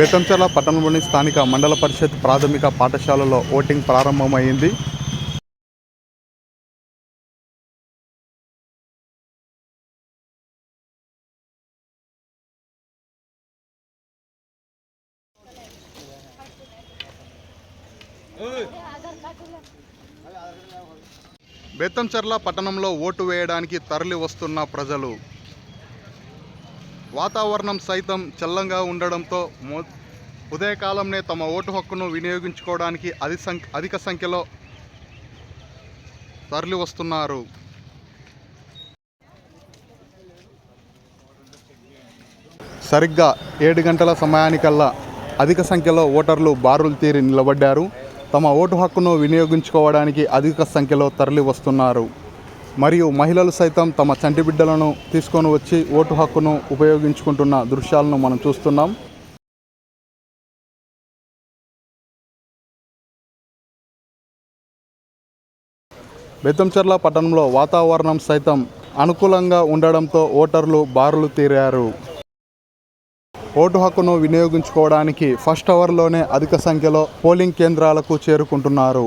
బేతంచెర్ల పట్టణంలోని స్థానిక మండల పరిషత్ ప్రాథమిక పాఠశాలలో ఓటింగ్ ప్రారంభమైంది. బేతంచెర్ల పట్టణంలో ఓటు వేయడానికి తరలి వస్తున్న ప్రజలు వాతావరణం సైతం చల్లంగా ఉండడంతో మో ఉదయకాలంనే తమ ఓటు హక్కును వినియోగించుకోవడానికి అధి సంఖ్య అధిక సంఖ్యలో తరలి వస్తున్నారు. సరిగ్గా ఏడు గంటల సమయానికల్లా అధిక సంఖ్యలో ఓటర్లు బారులు తీరి నిలబడ్డారు. తమ ఓటు హక్కును వినియోగించుకోవడానికి అధిక సంఖ్యలో తరలి వస్తున్నారు. మరియు మహిళలు సైతం తమ చంటి బిడ్డలను తీసుకొని వచ్చి ఓటు హక్కును ఉపయోగించుకుంటున్న దృశ్యాలను మనం చూస్తున్నాం. బెత్తంచెర్ల పట్టణంలో వాతావరణం సైతం అనుకూలంగా ఉండడంతో ఓటర్లు బారులు తీరారు. ఓటు హక్కును వినియోగించుకోవడానికి ఫస్ట్ అవర్లోనే అధిక సంఖ్యలో పోలింగ్ కేంద్రాలకు చేరుకుంటున్నారు.